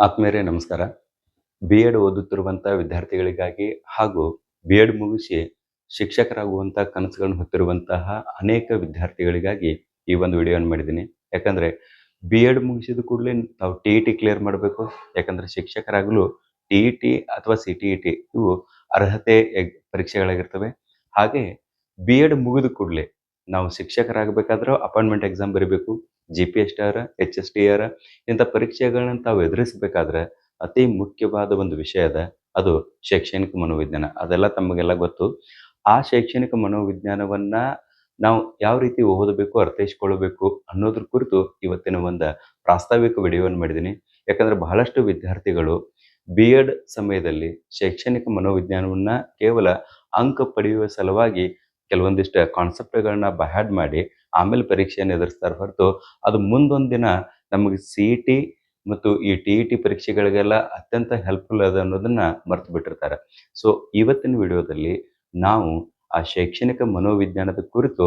ಆತ್ಮೀಯರೇ, ನಮಸ್ಕಾರ. B Ed ಓದುತ್ತಿರುವಂಥ ವಿದ್ಯಾರ್ಥಿಗಳಿಗಾಗಿ ಹಾಗೂ ಬಿ ಎಡ್ ಮುಗಿಸಿ ಶಿಕ್ಷಕರಾಗುವಂಥ ಕನಸುಗಳನ್ನು ಹೊತ್ತಿರುವಂತಹ ಅನೇಕ ವಿದ್ಯಾರ್ಥಿಗಳಿಗಾಗಿ ಈ ಒಂದು ವಿಡಿಯೋನ ಮಾಡಿದ್ದೀನಿ. ಯಾಕಂದರೆ ಬಿ ಎಡ್ ಮುಗಿಸಿದ ಕೂಡಲೇ ತಾವು ಟಿ ಇ ಟಿ ಕ್ಲಿಯರ್ ಮಾಡಬೇಕು. ಯಾಕಂದರೆ ಶಿಕ್ಷಕರಾಗಲು ಟಿ ಇ ಟಿ ಅಥವಾ ಸಿ ಟಿ ಇ ಟಿ ಇವು ಅರ್ಹತೆ ಪರೀಕ್ಷೆಗಳಾಗಿರ್ತವೆ. ಹಾಗೆ ಬಿ ಎಡ್ ಮುಗಿದ ಕೂಡಲೇ ನಾವು ಶಿಕ್ಷಕರಾಗಬೇಕಾದ್ರೂ ಅಪಾಯಿಂಟ್ಮೆಂಟ್ ಎಕ್ಸಾಮ್ ಬರೀಬೇಕು. G P S T R H S T R ಇಂಥ ಪರೀಕ್ಷೆಗಳನ್ನ ತಾವು ಎದುರಿಸಬೇಕಾದ್ರೆ ಅತಿ ಮುಖ್ಯವಾದ ಒಂದು ವಿಷಯ ಅದ, ಅದು ಶೈಕ್ಷಣಿಕ ಮನೋವಿಜ್ಞಾನ. ಅದೆಲ್ಲ ತಮಗೆಲ್ಲ ಗೊತ್ತು. ಆ ಶೈಕ್ಷಣಿಕ ಮನೋವಿಜ್ಞಾನವನ್ನ ನಾವು ಯಾವ ರೀತಿ ಓದಬೇಕು ಅರ್ಥೈಸ್ಕೊಳ್ಬೇಕು ಅನ್ನೋದ್ರ ಕುರಿತು ಇವತ್ತಿನ ಒಂದು ಪ್ರಾಸ್ತಾವಿಕ ವಿಡಿಯೋವನ್ನು ಮಾಡಿದ್ದೀನಿ ಯಾಕಂದ್ರೆ ಬಹಳಷ್ಟು ವಿದ್ಯಾರ್ಥಿಗಳು ಬಿ ಎಡ್ ಸಮಯದಲ್ಲಿ ಶೈಕ್ಷಣಿಕ ಮನೋವಿಜ್ಞಾನವನ್ನ ಕೇವಲ ಅಂಕ ಪಡೆಯುವ ಸಲುವಾಗಿ ಕೆಲವೊಂದಿಷ್ಟು ಕಾನ್ಸೆಪ್ಟ್ಗಳನ್ನ ಬಹ್ಯಾಡ್ ಮಾಡಿ ಆಮೇಲೆ ಪರೀಕ್ಷೆಯನ್ನು ಎದುರಿಸ್ತಾರೆ ಹೊರತು ಅದು ಮುಂದೊಂದು ದಿನ ನಮಗೆ ಸಿ ಇ ಟಿ ಮತ್ತು ಈ ಟಿ ಇ ಟಿ ಪರೀಕ್ಷೆಗಳಿಗೆಲ್ಲ ಅತ್ಯಂತ ಹೆಲ್ಪ್ಫುಲ್ ಅದ ಅನ್ನೋದನ್ನ ಮರೆತು ಬಿಟ್ಟಿರ್ತಾರೆ. ಸೊ ಇವತ್ತಿನ ವಿಡಿಯೋದಲ್ಲಿ ನಾವು ಆ ಶೈಕ್ಷಣಿಕ ಮನೋವಿಜ್ಞಾನದ ಕುರಿತು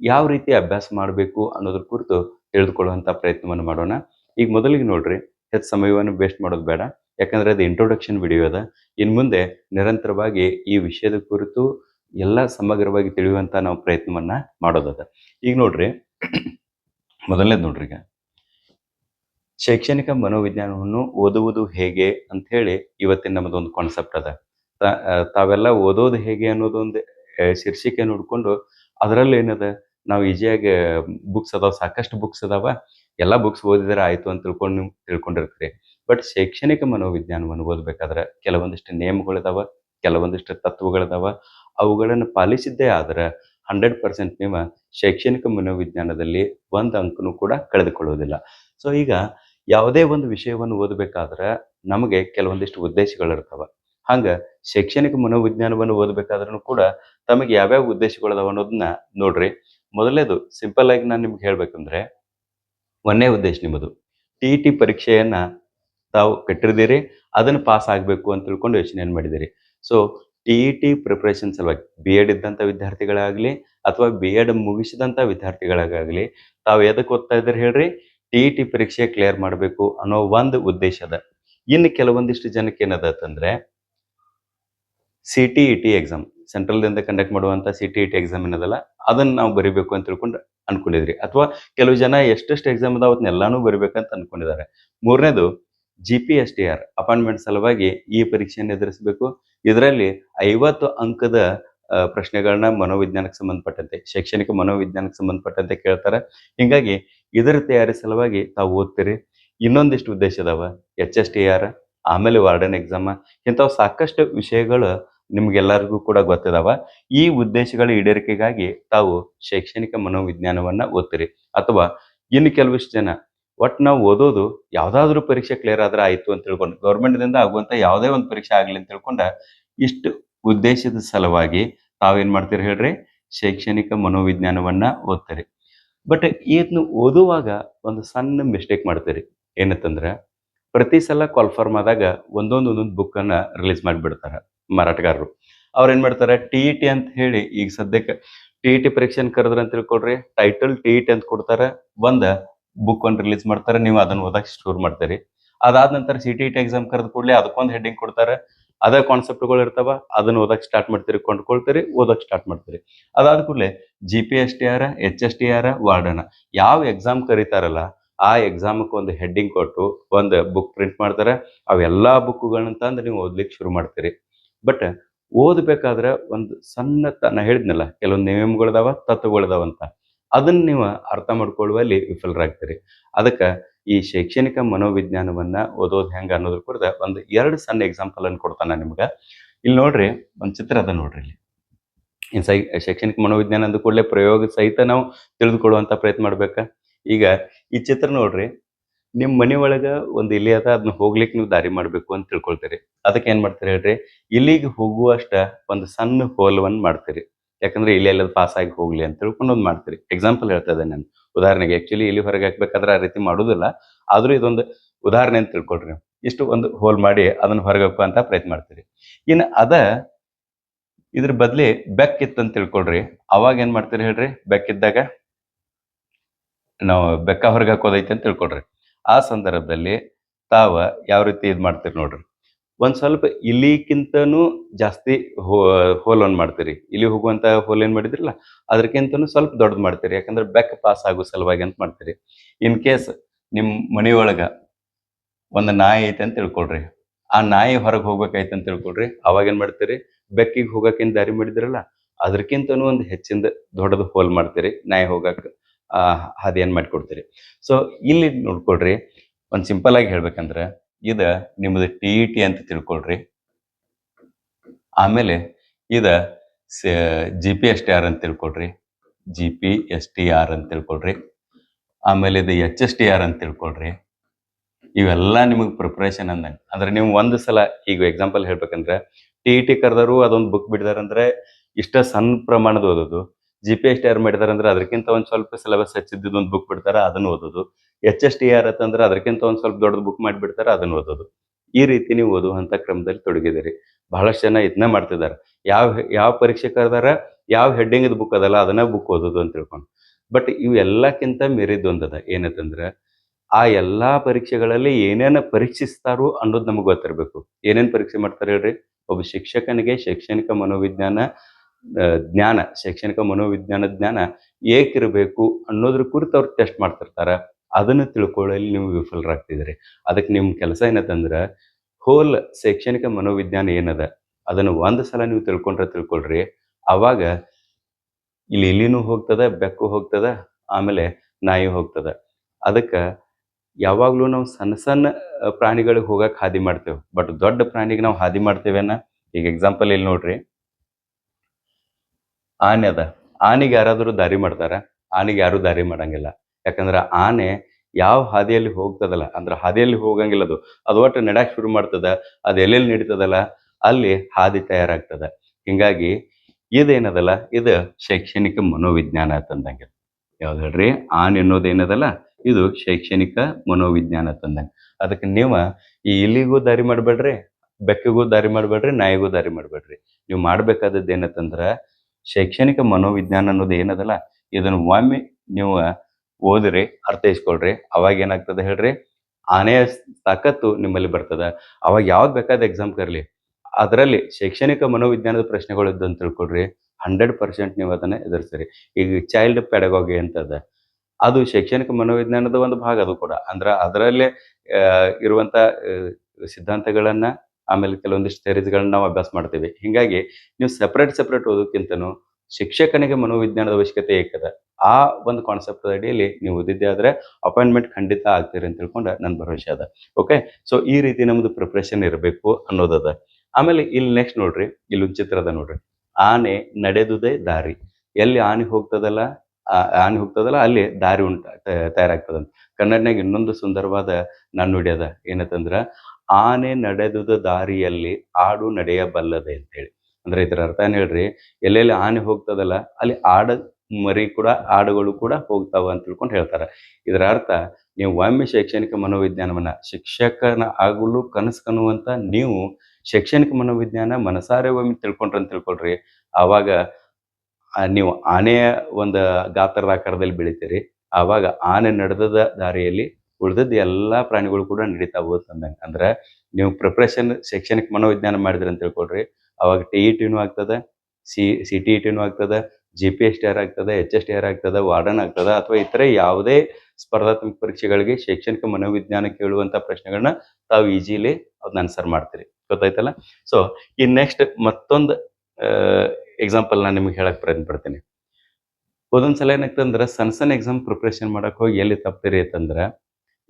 ಯಾವ ರೀತಿ ಅಭ್ಯಾಸ ಮಾಡಬೇಕು ಅನ್ನೋದ್ರ ಕುರಿತು ತಿಳಿದುಕೊಳ್ಳುವಂಥ ಪ್ರಯತ್ನವನ್ನು ಮಾಡೋಣ. ಈಗ ಮೊದಲಿಗೆ ನೋಡ್ರಿ, ಹೆಚ್ಚು ಸಮಯವನ್ನು ವೇಸ್ಟ್ ಮಾಡೋದು ಬೇಡ. ಯಾಕಂದ್ರೆ ಅದು ಇಂಟ್ರೊಡಕ್ಷನ್ ವಿಡಿಯೋ ಅದ. ಇನ್ನು ಮುಂದೆ ನಿರಂತರವಾಗಿ ಈ ವಿಷಯದ ಕುರಿತು ಎಲ್ಲ ಸಮಗ್ರವಾಗಿ ತಿಳಿಯುವಂತ ನಾವು ಪ್ರಯತ್ನವನ್ನ ಮಾಡೋದದ. ಈಗ ನೋಡ್ರಿ, ಮೊದಲನೇದು ನೋಡ್ರಿ ಈಗ. ಶೈಕ್ಷಣಿಕ ಮನೋವಿಜ್ಞಾನವನ್ನು ಓದುವುದು ಹೇಗೆ ಅಂತ ಹೇಳಿ ಇವತ್ತಿನ ನಮ್ಮದೊಂದು ಕಾನ್ಸೆಪ್ಟ್ ಅದ. ತಾವೆಲ್ಲ ಓದೋದು ಹೇಗೆ ಅನ್ನೋದೊಂದು ಶೀರ್ಷಿಕೆ ನೋಡ್ಕೊಂಡು ಅದರಲ್ಲಿ ಏನದ? ನಾವು ಈಜಿಯಾಗಿ ಬುಕ್ಸ್ ಅದಾವ, ಸಾಕಷ್ಟು ಬುಕ್ಸ್ ಅದಾವ. ಎಲ್ಲ ಬುಕ್ಸ್ ಓದಿದ್ರೆ ಆಯ್ತು ಅಂತ ತಿಳ್ಕೊಂಡು ನೀವು ತಿಳ್ಕೊಂಡಿರ್ತೀರಿ. ಬಟ್ ಶೈಕ್ಷಣಿಕ ಮನೋವಿಜ್ಞಾನವನ್ನು ಓದಬೇಕಾದ್ರೆ ಕೆಲವೊಂದಿಷ್ಟು ನಿಯಮಗಳಿದಾವ, ಕೆಲವೊಂದಿಷ್ಟು ತತ್ವಗಳಿದಾವ. ಅವುಗಳನ್ನು ಪಾಲಿಸಿದ್ದೇ ಆದರೆ ಹಂಡ್ರೆಡ್ ಪರ್ಸೆಂಟ್ ನೀವು ಶೈಕ್ಷಣಿಕ ಮನೋವಿಜ್ಞಾನದಲ್ಲಿ ಒಂದು ಅಂಕನೂ ಕೂಡ ಕಳೆದುಕೊಳ್ಳುವುದಿಲ್ಲ. ಸೊ ಈಗ ಯಾವುದೇ ಒಂದು ವಿಷಯವನ್ನು ಓದಬೇಕಾದ್ರೆ ನಮಗೆ ಕೆಲವೊಂದಿಷ್ಟು ಉದ್ದೇಶಗಳಿರ್ತಾವ ಹಂಗೆ ಶೈಕ್ಷಣಿಕ ಮನೋವಿಜ್ಞಾನವನ್ನು ಓದಬೇಕಾದ್ರೂ ಕೂಡ ತಮಗೆ ಯಾವ್ಯಾವ ಉದ್ದೇಶಗಳದಾವ ಅನ್ನೋದನ್ನ ನೋಡ್ರಿ. ಮೊದಲೇದು ಸಿಂಪಲ್ ಆಗಿ ನಾನು ನಿಮ್ಗೆ ಹೇಳ್ಬೇಕಂದ್ರೆ ಒಂದೇ ಉದ್ದೇಶ ನಿಮ್ಮದು. ಟಿ ಟಿ ಪರೀಕ್ಷೆಯನ್ನ ತಾವು ಕಟ್ಟಿರ್ದಿರಿ, ಅದನ್ನು ಪಾಸ್ ಆಗಬೇಕು ಅಂತ ತಿಳ್ಕೊಂಡು ಯೋಚನೆ ಮಾಡಿದಿರಿ. So T E T preparation ಸಲುವಾಗಿ ಬಿ ಎಡ್ ಇದ್ದಂಥ ವಿದ್ಯಾರ್ಥಿಗಳಾಗಲಿ ಅಥವಾ ಬಿ ಎಡ್ ಮುಗಿಸಿದಂಥ ವಿದ್ಯಾರ್ಥಿಗಳಾಗಲಿ, ತಾವು ಎದಕ್ಕೆ ಓದ್ತಾ ಇದ್ರೆ ಹೇಳ್ರಿ? ಟಿ ಇ ಟಿ ಪರೀಕ್ಷೆ ಕ್ಲಿಯರ್ ಮಾಡಬೇಕು ಅನ್ನೋ ಒಂದು ಉದ್ದೇಶ ಅದ ಇನ್ನು ಕೆಲವೊಂದಿಷ್ಟು ಜನಕ್ಕೆ ಏನದ ಅಂತಂದ್ರೆ C T E T exam ಸೆಂಟ್ರಲ್ದಿಂದ conduct ಮಾಡುವಂಥ C T E T exam ಏನದಲ್ಲ, ಅದನ್ನ ನಾವು ಬರಿಬೇಕು ಅಂತ ತಿಳ್ಕೊಂಡು ಅನ್ಕೊಂಡಿದ್ರಿ. ಅಥವಾ ಕೆಲವು ಜನ ಎಷ್ಟೆಷ್ಟು ಎಕ್ಸಾಮ್ ಅದಾವ ಅದನ್ನೆಲ್ಲಾನು ಬರಿಬೇಕಂತ ಅನ್ಕೊಂಡಿದ್ದಾರೆ. ಮೂರನೇದು G P S T R appointment ಸಲುವಾಗಿ ಈ ಪರೀಕ್ಷೆಯನ್ನು ಎದುರಿಸಬೇಕು. ಇದರಲ್ಲಿ ಐವತ್ತು ಅಂಕದ ಪ್ರಶ್ನೆಗಳನ್ನ ಮನೋವಿಜ್ಞಾನಕ್ಕೆ ಸಂಬಂಧಪಟ್ಟಂತೆ, ಶೈಕ್ಷಣಿಕ ಮನೋವಿಜ್ಞಾನಕ್ಕೆ ಸಂಬಂಧಪಟ್ಟಂತೆ ಕೇಳ್ತಾರೆ. ಹಿಂಗಾಗಿ ಇದರ ತಯಾರಿ ಸಲುವಾಗಿ ತಾವು ಓದ್ತೀರಿ. ಇನ್ನೊಂದಿಷ್ಟು ಉದ್ದೇಶ ಅದಾವ ಎಚ್ ಎಸ್ ಟಿ ಆರ್ ಆಮೇಲೆ ವಾರ್ಡನ್ ಎಕ್ಸಾಮ್ ಇಂಥವು ಸಾಕಷ್ಟು ವಿಷಯಗಳು ನಿಮ್ಗೆಲ್ಲರಿಗೂ ಕೂಡ ಗೊತ್ತಿದಾವ. ಈ ಉದ್ದೇಶಗಳ ಈಡೇರಿಕೆಗಾಗಿ ತಾವು ಶೈಕ್ಷಣಿಕ ಮನೋವಿಜ್ಞಾನವನ್ನ ಓದ್ತೀರಿ. ಅಥವಾ ಇನ್ನು ಕೆಲವಿಷ್ಟು ಜನ ಒಟ್ಟು ನಾವು ಓದೋದು ಯಾವ್ದಾದ್ರು ಪರೀಕ್ಷೆ ಕ್ಲಿಯರ್ ಆದ್ರೆ ಆಯ್ತು ಅಂತ ತಿಳ್ಕೊಂಡು ಗೌರ್ಮೆಂಟ್ದಿಂದ ಆಗುವಂತ ಯಾವುದೇ ಒಂದು ಪರೀಕ್ಷೆ ಆಗಲಿ ಅಂತ ತಿಳ್ಕೊಂಡ ಇಷ್ಟು ಉದ್ದೇಶದ ಸಲುವಾಗಿ ತಾವೇನ್ ಮಾಡ್ತೀರಿ ಹೇಳ್ರಿ? ಶೈಕ್ಷಣಿಕ ಮನೋವಿಜ್ಞಾನವನ್ನ ಓದ್ತೀರಿ. ಬಟ್ ಇದನ್ನು ಓದುವಾಗ ಒಂದು ಸಣ್ಣ ಮಿಸ್ಟೇಕ್ ಮಾಡ್ತೀರಿ. ಏನಂತಂದ್ರೆ ಪ್ರತಿ ಸಲ ಕಾಲ್ಫಾರ್ಮ್ ಆದಾಗ ಒಂದೊಂದು ಒಂದೊಂದು ಬುಕ್ ಅನ್ನ ರಿಲೀಸ್ ಮಾಡಿಬಿಡ್ತಾರೆ ಮಾರಾಟಗಾರರು. ಅವ್ರು ಏನ್ ಮಾಡ್ತಾರೆ? ಟಿ ಇ ಟಿ ಅಂತ ಹೇಳಿ ಈಗ ಸದ್ಯಕ್ಕೆ ಟಿ ಇ ಟಿ ಪರೀಕ್ಷೆನ ಕರೆದ್ರ ಅಂತ ತಿಳ್ಕೊಳ್ರಿ ಟೈಟಲ್ ಟಿ ಇ ಟಿ ಅಂತ ಕೊಡ್ತಾರೆ. ಒಂದ ಬುಕ್ ಒಂದು ರಿಲೀಸ್ ಮಾಡ್ತಾರೆ, ನೀವು ಅದನ್ನ ಓದಕ್ಕೆ ಶುರು ಮಾಡ್ತೀರಿ. ಅದಾದ ನಂತರ ಸಿ ಟಿ ಟಿ ಎಕ್ಸಾಮ್ ಕರೆದ ಕೂಡಲೇ ಅದಕ್ಕೊಂದು ಹೆಡ್ಡಿಂಗ್ ಕೊಡ್ತಾರೆ. ಅದೇ ಕಾನ್ಸೆಪ್ಟ್ಗಳು ಇರ್ತಾವ, ಅದನ್ನ ಓದಕ್ಕೆ ಸ್ಟಾರ್ಟ್ ಮಾಡ್ತೀರಿ, ಕೊಂಡ್ಕೊಳ್ತೀರಿ ಓದಕ್ಕೆ ಸ್ಟಾರ್ಟ್ ಮಾಡ್ತೀರಿ. ಅದಾದ ಕೂಡಲೇ G P S T R H S T R ವಾರ್ಡನ ಯಾವ ಎಕ್ಸಾಮ್ ಕರೀತಾರಲ್ಲ, ಆ ಎಕ್ಸಾಮ್ಗೆ ಒಂದು ಹೆಡ್ಡಿಂಗ್ ಕೊಟ್ಟು ಒಂದು ಬುಕ್ ಪ್ರಿಂಟ್ ಮಾಡ್ತಾರೆ. ಅವೆಲ್ಲಾ ಬುಕ್ಗಳನ್ನ ತಂದು ನೀವು ಓದ್ಲಿಕ್ಕೆ ಶುರು ಮಾಡ್ತೀರಿ. ಬಟ್ ಓದ್ಬೇಕಾದ್ರೆ ಒಂದು ಸಣ್ಣ ತನ್ನ ಹೇಳಿದ್ನಲ್ಲ ಕೆಲವೊಂದು ನಿಯಮಗಳಿದಾವ ತತ್ವಗಳಿದಾವ ಅಂತ. ಅದನ್ನ ನೀವು ಅರ್ಥ ಮಾಡ್ಕೊಳ್ಳುವಲ್ಲಿ ವಿಫಲರಾಗ್ತೀರಿ. ಅದಕ್ಕೆ ಈ ಶೈಕ್ಷಣಿಕ ಮನೋವಿಜ್ಞಾನವನ್ನ ಓದೋದು ಹೆಂಗೆ ಅನ್ನೋದ್ರ ಕುರಿತ ಒಂದು ಎರಡು ಸಣ್ಣ ಎಕ್ಸಾಂಪಲ್ ಅನ್ನು ಕೊಡ್ತಾನೆ ನಿಮ್ಗೆ. ಇಲ್ಲಿ ನೋಡ್ರಿ, ಒಂದು ಚಿತ್ರ ಅದ ನೋಡ್ರಿ ಇಲ್ಲಿ. ಸೈ, ಶೈಕ್ಷಣಿಕ ಮನೋವಿಜ್ಞಾನ ಅಂದ ಕೂಡಲೇ ಪ್ರಯೋಗ ಸಹಿತ ನಾವು ತಿಳಿದುಕೊಳ್ಳುವಂತ ಪ್ರಯತ್ನ ಮಾಡ್ಬೇಕಾ. ಈಗ ಈ ಚಿತ್ರ ನೋಡ್ರಿ ನಿಮ್ಮ ಮನೆ ಒಳಗ ಒಂದು ಇಲ್ಲಿ ಅದ ಅದನ್ನ ಹೋಗ್ಲಿಕ್ಕೆ ನೀವು ದಾರಿ ಮಾಡಬೇಕು ಅಂತ ತಿಳ್ಕೊಳ್ತೀರಿ. ಅದಕ್ಕೆ ಏನ್ ಮಾಡ್ತೀರಿ ಹೇಳ್ರಿ, ಇಲ್ಲಿಗೆ ಹೋಗುವಷ್ಟ ಒಂದು ಸಣ್ಣ ಹೋಲವನ್ನು ಮಾಡ್ತೀರಿ. ಯಾಕಂದ್ರೆ ಇಲ್ಲಿ ಎಲ್ಲದ ಪಾಸ್ ಆಗಿ ಹೋಗ್ಲಿ ಅಂತ ತಿಳ್ಕೊಂಡು ಒಂದು ಮಾಡ್ತೀರಿ. ಎಕ್ಸಾಂಪಲ್ ಹೇಳ್ತಾ ನಾನು. ಉದಾಹರಣೆಗೆ ಆಕ್ಚುಲಿ ಇಲ್ಲಿ ಹೊರಗೆ ಹಾಕ್ಬೇಕಾದ್ರೆ ಆ ರೀತಿ ಮಾಡುದಿಲ್ಲ. ಆದ್ರೂ ಇದೊಂದು ಉದಾಹರಣೆ ಅಂತ ತಿಳ್ಕೊಳ್ರಿ. ಇಷ್ಟು ಒಂದು ಹೋಲ್ ಮಾಡಿ ಅದನ್ನ ಹೊರಗೆ ಅಂತ ಪ್ರಯತ್ನ ಮಾಡ್ತೀರಿ. ಇನ್ನು ಅದ ಇದ್ರ ಬದ್ಲಿ ಅಂತ ತಿಳ್ಕೊಳ್ರಿ. ಅವಾಗ ಏನ್ ಮಾಡ್ತೀರಿ ಹೇಳ್ರಿ? ಬೆಕ್ಕಿದ್ದಾಗ ನಾವು ಬೆಕ್ಕ ಹೊರಗೆ ಹಾಕೋದೈತೆ ಅಂತ ತಿಳ್ಕೊಳ್ರಿ. ಆ ಸಂದರ್ಭದಲ್ಲಿ ತಾವ ಯಾವ ರೀತಿ ಇದು ಮಾಡ್ತೀರಿ ನೋಡ್ರಿ. ಒಂದ್ ಸ್ವಲ್ಪ ಇಲಿಕ್ಕಿಂತನೂ ಜಾಸ್ತಿ ಹೋ, ಹೋಲ್ ಒಂದು ಮಾಡ್ತೀರಿ. ಇಲಿ ಹೋಗುವಂಥ ಹೋಲ್ ಏನು ಮಾಡಿದ್ರಲ್ಲ ಅದಕ್ಕಿಂತನೂ ಸ್ವಲ್ಪ ದೊಡ್ಡದು ಮಾಡ್ತೀರಿ. ಯಾಕಂದ್ರೆ ಬೆಕ್ ಪಾಸ್ ಆಗೋ ಸಲುವಾಗಿ ಅಂತ ಮಾಡ್ತೀರಿ. ಇನ್ ಕೇಸ್ ನಿಮ್ಮ ಮನೆಯೊಳಗೆ ಒಂದು ನಾಯಿ ಐತೆ ಅಂತ ತಿಳ್ಕೊಳ್ರಿ. ಆ ನಾಯಿ ಹೊರಗೆ ಹೋಗ್ಬೇಕಾಯ್ತು ಅಂತ ತಿಳ್ಕೊಳ್ರಿ. ಅವಾಗ ಏನು ಮಾಡ್ತೀರಿ? ಬೆಕ್ಕಿಗೆ ಹೋಗೋಕ್ಕಿಂತ ದಾರಿ ಮಾಡಿದ್ರಲ್ಲ ಅದಕ್ಕಿಂತನೂ ಒಂದು ಹೆಚ್ಚಿಂದ ದೊಡ್ಡದು ಹೋಲ್ ಮಾಡ್ತೀರಿ. ನಾಯಿ ಹೋಗಕ್ಕೆ ಮಾಡಿಕೊಡ್ತೀರಿ ಮಾಡ್ಕೊಡ್ತೀರಿ. ಸೊ ಇಲ್ಲಿ ನೋಡ್ಕೊಳ್ರಿ, ಒಂದು ಸಿಂಪಲ್ ಆಗಿ ಹೇಳ್ಬೇಕಂದ್ರ ಇದ ನಿಮ್ಮದು ಟಿ ಇ ಟಿ ಅಂತ ತಿಳ್ಕೊಳ್ರಿ. ಆಮೇಲೆ ಇದ G P S T R ಅಂತ ತಿಳ್ಕೊಳ್ರಿ. G P S T R ಅಂತ ತಿಳ್ಕೊಳ್ರಿ. ಆಮೇಲೆ ಇದು ಎಚ್ ಎಸ್ ಟಿ ಆರ್ ಅಂತ ತಿಳ್ಕೊಳ್ರಿ. ಇವೆಲ್ಲ ನಿಮಗೆ ಪ್ರಿಪ್ರೇಷನ್ ಅಂದಂಗೆ. ಅಂದ್ರೆ ನೀವು ಒಂದು ಸಲ ಈಗ ಎಕ್ಸಾಂಪಲ್ ಹೇಳ್ಬೇಕಂದ್ರೆ ಟಿ ಇ ಟಿ ಕರೆದರು ಅದೊಂದು ಬುಕ್ ಬಿಡಿದಾರಂದ್ರೆ ಇಷ್ಟ ಸಣ್ಣ ಪ್ರಮಾಣದ ಓದೋದು. G P S T R ಮಾಡಿದಾರಂದ್ರೆ ಅದಕ್ಕಿಂತ ಒಂದು ಸ್ವಲ್ಪ ಸಿಲೆಬಸ್ ಹೆಚ್ಚಿದ್ದು ಒಂದು ಬುಕ್ ಬಿಡ್ತಾರೆ ಅದನ್ನು ಓದೋದು. ಎಚ್ ಎಸ್ ಟಿ ಆರ್ ಅಂತಂದ್ರೆ ಅದಕ್ಕಿಂತ ಒಂದು ಸ್ವಲ್ಪ ದೊಡ್ಡದು ಬುಕ್ ಮಾಡಿಬಿಡ್ತಾರೆ, ಅದನ್ನು ಓದೋದು. ಈ ರೀತಿ ನೀವು ಓದುವಂಥ ಕ್ರಮದಲ್ಲಿ ತೊಡಗಿದಿರಿ ಬಹಳಷ್ಟು ಜನ ಇದನ್ನ ಮಾಡ್ತಿದ್ದಾರೆ ಯಾವ ಯಾವ ಪರೀಕ್ಷೆ ಕರೆದಾರ ಯಾವ ಹೆಡ್ಡಿಂಗ್ ಬುಕ್ ಅದಲ್ಲ, ಅದನ್ನ ಬುಕ್ ಓದೋದು ಅಂತ ತಿಳ್ಕೊಂಡು. ಬಟ್ ಇವೆಲ್ಲಕ್ಕಿಂತ ಮೀರಿದ್ದೊಂದದ ಏನಂತಂದ್ರೆ, ಆ ಎಲ್ಲಾ ಪರೀಕ್ಷೆಗಳಲ್ಲಿ ಏನೇನು ಪರೀಕ್ಷಿಸ್ತಾರೋ ಅನ್ನೋದು ನಮಗೆ ಗೊತ್ತಿರಬೇಕು. ಏನೇನು ಪರೀಕ್ಷೆ ಮಾಡ್ತಾರೆ ಹೇಳ್ರಿ? ಒಬ್ಬ ಶಿಕ್ಷಕನಿಗೆ ಶೈಕ್ಷಣಿಕ ಮನೋವಿಜ್ಞಾನ ಜ್ಞಾನ, ಶೈಕ್ಷಣಿಕ ಮನೋವಿಜ್ಞಾನ ಜ್ಞಾನ ಏಕಿರಬೇಕು ಅನ್ನೋದ್ರ ಕುರಿತು ಅವ್ರು ಟೆಸ್ಟ್ ಮಾಡ್ತಿರ್ತಾರ. ಅದನ್ನ ತಿಳ್ಕೊಳ್ಳಲ್ಲಿ ನೀವು ವಿಫಲರಾಗ್ತಿದ್ದೀರಿ. ಅದಕ್ಕೆ ನಿಮ್ಮ ಕೆಲಸ ಏನಂತಂದ್ರೆ ಹೋಲ್ ಶೈಕ್ಷಣಿಕ ಮನೋವಿಜ್ಞಾನ ಏನದ, ಅದನ್ನು ಒಂದು ಸಲ ನೀವು ತಿಳ್ಕೊಂಡ್ರೆ ತಿಳ್ಕೊಳ್ರಿ. ಅವಾಗ ಇಲ್ಲಿ ಇಲಿನೂ ಹೋಗ್ತದ, ಬೆಕ್ಕು ಹೋಗ್ತದ, ಆಮೇಲೆ ನಾಯಿ ಹೋಗ್ತದ. ಅದಕ್ಕೆ ಯಾವಾಗಲೂ ನಾವು ಸಣ್ಣ ಸಣ್ಣ ಪ್ರಾಣಿಗಳಿಗೆ ಹೋಗಕ್ಕೆ ಹಾದಿ ಮಾಡ್ತೇವೆ. ಬಟ್ ದೊಡ್ಡ ಪ್ರಾಣಿಗೆ ನಾವು ಹಾದಿ ಮಾಡ್ತೇವೇನ? ಈಗ ಎಕ್ಸಾಂಪಲ್ ಇಲ್ಲಿ ನೋಡ್ರಿ. ಆನೆ ಅದ. ಆನೆಗೆ ಯಾರಾದರೂ ದಾರಿ ಮಾಡ್ತಾರ? ಆನೆಗೆ ಯಾರು ದಾರಿ ಮಾಡಂಗಿಲ್ಲ. ಯಾಕಂದ್ರೆ ಆನೆ ಯಾವ ಹಾದಿಯಲ್ಲಿ ಹೋಗ್ತದಲ್ಲ? ಅಂದ್ರ ಹಾದಿಯಲ್ಲಿ ಹೋಗಂಗಿಲ್ಲ ಅದು. ಅದು ಒಟ್ಟು ನಡ್ಯಾಕ್ ಶುರು ಮಾಡ್ತದ, ಅದು ಎಲ್ಲೆಲ್ಲಿ ನಡೀತದಲ್ಲ? ಅಲ್ಲಿ ಹಾದಿ ತಯಾರಾಗ್ತದ. ಹಿಂಗಾಗಿ ಇದೇನದಲ್ಲ? ಇದು ಶೈಕ್ಷಣಿಕ ಮನೋವಿಜ್ಞಾನ ತಂದಂಗೆ ಯಾವ್ದು ಹೇಳ್ರಿ? ಆನ್ ಎನ್ನೋದೇನದಲ್ಲ ಇದು ಶೈಕ್ಷಣಿಕ ಮನೋವಿಜ್ಞಾನ ತಂದಂಗೆ ಅದಕ್ಕೆ ನೀವು ಈ ಇಲಿಗೂ ದಾರಿ ಮಾಡಬೇಡ್ರಿ, ಬೆಕ್ಕಿಗೂ ದಾರಿ ಮಾಡಬೇಡ್ರಿ, ನಾಯಿಗೂ ದಾರಿ ಮಾಡಬೇಡ್ರಿ. ನೀವು ಮಾಡ್ಬೇಕಾದದ್ದು ಏನಂತಂದ್ರ ಶೈಕ್ಷಣಿಕ ಮನೋವಿಜ್ಞಾನ ಅನ್ನೋದು ಏನದಲ್ಲ? ಇದನ್ನ ಒಮ್ಮೆ ನೀವು ಓದಿರಿ, ಅರ್ಥೈಸ್ಕೊಳ್ರಿ. ಅವಾಗ ಏನಾಗ್ತದೆ ಹೇಳ್ರಿ? ಆನೆಯ ತಾಕತ್ತು ನಿಮ್ಮಲ್ಲಿ ಬರ್ತದ. ಅವಾಗ ಯಾವ್ದು ಬೇಕಾದ ಎಕ್ಸಾಮ್ ಕರ್ಲಿ. ಅದರಲ್ಲಿ ಶೈಕ್ಷಣಿಕ ಮನೋವಿಜ್ಞಾನದ ಪ್ರಶ್ನೆಗಳು ಇದ್ದು ಅಂತ ತಿಳ್ಕೊಳ್ರಿ. ಹಂಡ್ರೆಡ್ ಪರ್ಸೆಂಟ್ ನೀವು ಅದನ್ನ ಎದುರಿಸ್ರಿ. ಈಗ ಚೈಲ್ಡ್ ಪೆಡಗೋಗಿ ಅಂತದ. ಅದು ಶೈಕ್ಷಣಿಕ ಮನೋವಿಜ್ಞಾನದ ಒಂದು ಭಾಗ ಅದು ಕೂಡ. ಅಂದ್ರೆ ಅದರಲ್ಲೇ ಇರುವಂತ ಸಿದ್ಧಾಂತಗಳನ್ನ, ಆಮೇಲೆ ಕೆಲವೊಂದಿಷ್ಟು ಥೆರೀಸ್ಗಳನ್ನ ನಾವು ಅಭ್ಯಾಸ ಮಾಡ್ತೀವಿ. ಹಿಂಗಾಗಿ ನೀವು ಸೆಪರೇಟ್ ಸಪ್ರೇಟ್ ಓದೋಕ್ಕಿಂತನೂ ಶಿಕ್ಷಕನಿಗೆ ಮನೋವಿಜ್ಞಾನದ ಅವಶ್ಯಕತೆ ಏಕದ? ಆ ಒಂದು ಕಾನ್ಸೆಪ್ಟ್ ಅಡಿಯಲ್ಲಿ ನೀವು ಓದಿದ್ದೆ ಆದ್ರೆ ಅಪಾಯಿಂಟ್ಮೆಂಟ್ ಖಂಡಿತ ಆಗ್ತೀರಿ ಅಂತ ತಿಳ್ಕೊಂಡ ನನ್ನ ಭರವಸೆ ಅದ. ಓಕೆ ಸೊ ಈ ರೀತಿ ನಮ್ದು ಪ್ರಿಪ್ರೇಷನ್ ಇರಬೇಕು ಅನ್ನೋದದ. ಆಮೇಲೆ ಇಲ್ಲಿ ನೆಕ್ಸ್ಟ್ ನೋಡ್ರಿ, ಇಲ್ಲಿ ಚಿತ್ರ ಅದ ನೋಡ್ರಿ. ಆನೆ ನಡೆದುದೇ ದಾರಿ. ಎಲ್ಲಿ ಆನೆ ಹೋಗ್ತದಲ್ಲ? ಆನೆ ಹೋಗ್ತದಲ್ಲ, ಅಲ್ಲಿ ದಾರಿ ಉಂಟ ತಯಾರಾಗ್ತದ ಕನ್ನಡನಾಗ ಇನ್ನೊಂದು ಸುಂದರವಾದ ನಾನು ಅದ. ಏನಂತಂದ್ರ, ಆನೆ ನಡೆದುದ ದಾರಿಯಲ್ಲಿ ಆಡು ನಡೆಯಬಲ್ಲದೆ ಅಂತ ಹೇಳಿ ಅಂದ್ರೆ ಇದರ ಅರ್ಥ ಏನ್ ಹೇಳ್ರಿ? ಎಲ್ಲೆಲ್ಲಿ ಆನೆ ಹೋಗ್ತದಲ್ಲ, ಅಲ್ಲಿ ಆಡ ಮರಿ ಕೂಡ, ಆಡುಗಳು ಕೂಡ ಹೋಗ್ತಾವ ಅಂತ ತಿಳ್ಕೊಂಡು ಹೇಳ್ತಾರ. ಇದರ ಅರ್ಥ, ನೀವು ಒಮ್ಮೆ ಶೈಕ್ಷಣಿಕ ಮನೋವಿಜ್ಞಾನವನ್ನ ಶಿಕ್ಷಕನ ಆಗಲು ಕನಸು ಕನ್ನುವಂತ ನೀವು ಶೈಕ್ಷಣಿಕ ಮನೋವಿಜ್ಞಾನ ಮನಸಾರೆ ಒಮ್ಮೆ ತಿಳ್ಕೊಂಡ್ರಿ ಅಂತ ತಿಳ್ಕೊಳ್ರಿ. ಆವಾಗ ನೀವು ಆನೆಯ ಒಂದು ಗಾತ್ರದ ಆಕಾರದಲ್ಲಿ ಬೆಳಿತೀರಿ. ಆವಾಗ ಆನೆ ನಡೆದದ ದಾರಿಯಲ್ಲಿ ಉಳಿದದ್ದು ಎಲ್ಲಾ ಪ್ರಾಣಿಗಳು ಕೂಡ ನಡೀತಾ ಅಂತಂದಂಗೆ ಅಂದ್ರೆ, ನೀವು ಪ್ರಿಪ್ರೇಷನ್ ಶೈಕ್ಷಣಿಕ ಮನೋವಿಜ್ಞಾನ ಮಾಡಿದ್ರಿ ಅಂತ ತಿಳ್ಕೊಳ್ರಿ. ಅವಾಗ ಟಿ ಇ ಟಿನೂ ಆಗ್ತದ ಸಿ ಸಿ ಟಿ ಇ ಟಿನೂ ಆಗ್ತದ ಜಿ ಪಿ ಎಸ್ ಟಿ ಆಗ್ತದ ಎಚ್ ಎಸ್ ಟಿ ಆರ್ ಆಗ್ತದ ವಾರ್ಡನ್ ಆಗ್ತದ, ಅಥವಾ ಇತರ ಯಾವುದೇ ಸ್ಪರ್ಧಾತ್ಮಕ ಪರೀಕ್ಷೆಗಳಿಗೆ ಶೈಕ್ಷಣಿಕ ಮನೋವಿಜ್ಞಾನ ಕೇಳುವಂತ ಪ್ರಶ್ನೆಗಳನ್ನ ತಾವು ಈಜಿಲಿ ಅದನ್ನ ಆನ್ಸರ್ ಮಾಡ್ತೀರಿ. ಗೊತ್ತಾಯ್ತಲ್ಲ? ಸೊ ಈ ನೆಕ್ಸ್ಟ್ ಮತ್ತೊಂದು ಎಕ್ಸಾಂಪಲ್ ನಾನು ನಿಮ್ಗೆ ಹೇಳಕ್ ಪ್ರಯತ್ನ ಪಡ್ತೀನಿ ಒಂದೊಂದ್ಸಲ ಏನಾಗ್ತಂದ್ರೆ ಸಣ್ಣ ಸಣ್ಣ ಎಕ್ಸಾಮ್ ಪ್ರಿಪ್ರೇಷನ್ ಮಾಡಕ್ ಹೋಗಿ ಎಲ್ಲಿ ತಪ್ಪಿರಿ ಅಂತಂದ್ರೆ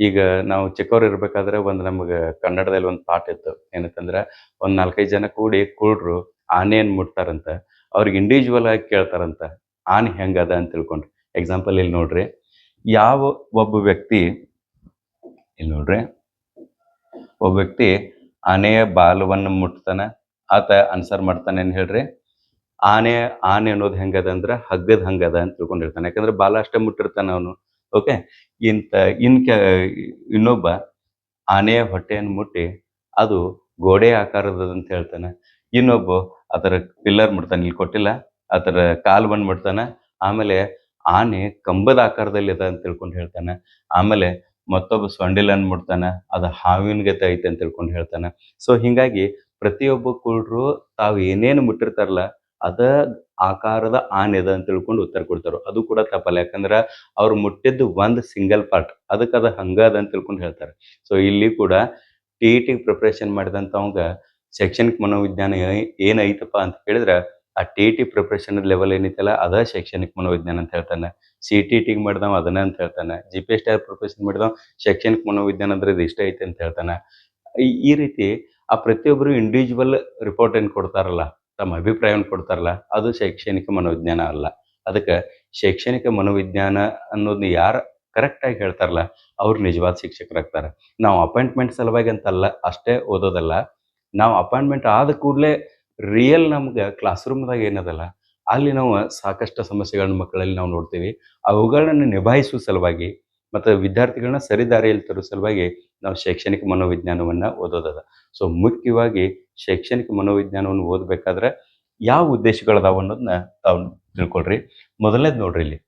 ಈಗ ನಾವು ಚಿಕ್ಕವ್ರು ಇರ್ಬೇಕಾದ್ರೆ ಒಂದು ನಮ್ಗೆ ಕನ್ನಡದಲ್ಲಿ ಒಂದು ಪಾಠ ಇತ್ತು. ಏನಂತಂದ್ರೆ ಒಂದ್ ನಾಲ್ಕೈದು ಜನ ಕೂಡಿ ಕುಳ್ರು ಆನೆಯನ್ನು ಮುಟ್ತಾರಂತ, ಅವ್ರಿಗೆ ಇಂಡಿವಿಜುವಲ್ ಆಗಿ ಕೇಳ್ತಾರಂತ, ಆನೆ ಹೆಂಗದ ಅಂತ ತಿಳ್ಕೊಂಡ್ರಿ. ಎಕ್ಸಾಂಪಲ್ ಇಲ್ಲಿ ನೋಡ್ರಿ, ಯಾವ ಒಬ್ಬ ವ್ಯಕ್ತಿ ಇಲ್ಲಿ ನೋಡ್ರಿ, ಒಬ್ಬ ವ್ಯಕ್ತಿ ಆನೆಯ ಬಾಲವನ್ನು ಮುಟ್ತಾನ, ಆತ ಆನ್ಸರ್ ಮಾಡ್ತಾನೆ ಏನು ಹೇಳ್ರಿ, ಆನೆ ಆನೆ ಅನ್ನೋದು ಹೆಂಗದ ಅಂದ್ರ ಹಗ್ಗದ ಹಂಗದ ಅಂತ ತಿಳ್ಕೊಂಡಿರ್ತಾನೆ. ಯಾಕಂದ್ರೆ ಬಾಲ ಅಷ್ಟೇ ಮುಟ್ಟಿರ್ತಾನ ಅವನು. ಓಕೆ ಇಂತ, ಇನ್ ಇನ್ನೊಬ್ಬ ಆನೆಯ ಹೊಟ್ಟೆಯನ್ನು ಮುಟ್ಟಿ ಅದು ಗೋಡೆ ಆಕಾರದ ಅಂತ ಹೇಳ್ತಾನೆ. ಇನ್ನೊಬ್ಬ ಅದರ ಪಿಲ್ಲರ್ ಮುಟ್ತಾನೆ, ಇಲ್ಲಿ ಕೊಟ್ಟಿಲ್ಲ, ಅದರ ಕಾಲ್ ಬಂದ್ ಮುಟ್ತಾನೆ. ಆಮೇಲೆ ಆನೆ ಕಂಬದ ಆಕಾರದಲ್ಲಿ ಅದ ಅಂತ ತಿಳ್ಕೊಂಡು ಹೇಳ್ತಾನೆ. ಆಮೇಲೆ ಮತ್ತೊಬ್ಬ ಸೊಂಡಿಲ್ ಮುಟ್ತಾನೆ, ಅದು ಹಾವಿನ ಗತೆ ಐತೆ ಅಂತ ತಿಳ್ಕೊಂಡು ಹೇಳ್ತಾನೆ. ಸೊ ಹಿಂಗಾಗಿ ಪ್ರತಿಯೊಬ್ಬ ಕುರುಡ್ರು ತಾವು ಏನೇನು ಮುಟ್ಟಿರ್ತಾರಲ್ಲ ಅದ ಆಕಾರದ ಆನೆ ಅದ ಅಂತ ತಿಳ್ಕೊಂಡು ಉತ್ತರ ಕೊಡ್ತಾರೋ. ಅದು ಕೂಡ ತಪ್ಪಲ್ಲ. ಯಾಕಂದ್ರ ಅವ್ರು ಮುಟ್ಟಿದ್ದು ಒಂದ್ ಸಿಂಗಲ್ ಪಾರ್ಟ್ ಅದಕ್ಕೆ ಅದು ಹಂಗ ಅದ ಅಂತ ತಿಳ್ಕೊಂಡು ಹೇಳ್ತಾರೆ. ಸೊ ಇಲ್ಲಿ ಕೂಡ ಟಿ ಇ ಟಿ ಪ್ರಿಪ್ರೇಷನ್ ಮಾಡಿದಂಥವಂಗ ಶೈಕ್ಷಣಿಕ ಮನೋವಿಜ್ಞಾನ ಏನೈತಪ್ಪ ಅಂತ ಹೇಳಿದ್ರೆ ಆ T E T preparation level ಏನೈತಲ್ಲ, ಅದ ಶೈಕ್ಷಣಿಕ ಮನೋವಿಜ್ಞಾನ ಅಂತ ಹೇಳ್ತಾನೆ. ಸಿ ಟಿ ಟಿಗೆ ಮಾಡಿದವ ಅದನ್ನ ಅಂತ ಹೇಳ್ತಾನೆ. G P S T preparation ಮಾಡಿದವ ಶೈಕ್ಷಣಿಕ ಮನೋವಿಜ್ಞಾನ ಅಂದ್ರೆ ಇದು ಇಷ್ಟ ಐತೆ ಅಂತ ಹೇಳ್ತಾನೆ. ಈ ರೀತಿ ಆ ಪ್ರತಿಯೊಬ್ಬರು ಇಂಡಿವಿಜುವಲ್ ರಿಪೋರ್ಟ್ ಏನು ಕೊಡ್ತಾರಲ್ಲ ತಮ್ಮ ಅಭಿಪ್ರಾಯವನ್ನು ಕೊಡ್ತಾರಲ್ಲ, ಅದು ಶೈಕ್ಷಣಿಕ ಮನೋವಿಜ್ಞಾನ ಅಲ್ಲ. ಅದಕ್ಕೆ ಶೈಕ್ಷಣಿಕ ಮನೋವಿಜ್ಞಾನ ಅನ್ನೋದನ್ನ ಯಾರು ಕರೆಕ್ಟಾಗಿ ಹೇಳ್ತಾರಲ್ಲ, ಅವ್ರು ನಿಜವಾದ ಶಿಕ್ಷಕರಾಗ್ತಾರೆ ನಾವು ಅಪಾಯಿಂಟ್ಮೆಂಟ್ ಸಲುವಾಗಿ ಅಂತಲ್ಲ, ಅಷ್ಟೇ ಓದೋದಲ್ಲ. ನಾವು ಅಪಾಯಿಂಟ್ಮೆಂಟ್ ಆದ ಕೂಡಲೇ ರಿಯಲ್ ನಮ್ಗೆ ಕ್ಲಾಸ್ ರೂಮ್ದಾಗ ಏನದಲ್ಲ, ಅಲ್ಲಿ ನಾವು ಸಾಕಷ್ಟು ಸಮಸ್ಯೆಗಳನ್ನ ಮಕ್ಕಳಲ್ಲಿ ನಾವು ನೋಡ್ತೀವಿ. ಅವುಗಳನ್ನು ನಿಭಾಯಿಸುವ ಸಲುವಾಗಿ, ಮತ್ತು ವಿದ್ಯಾರ್ಥಿಗಳನ್ನ ಸರಿದಾರಿಯಲ್ಲಿ ತರೋ ಸಲುವಾಗಿ ನಾವು ಶೈಕ್ಷಣಿಕ ಮನೋವಿಜ್ಞಾನವನ್ನು ಓದೋದದ. ಸೊ ಮುಖ್ಯವಾಗಿ ಶೈಕ್ಷಣಿಕ ಮನೋವಿಜ್ಞಾನವನ್ನು ಓದಬೇಕಾದ್ರೆ ಯಾವ ಉದ್ದೇಶಗಳದಾವ ಅನ್ನೋದನ್ನ ತಾವು ತಿಳ್ಕೊಳ್ರಿ. ಮೊದಲನೇದು ನೋಡ್ರಿ ಇಲ್ಲಿ.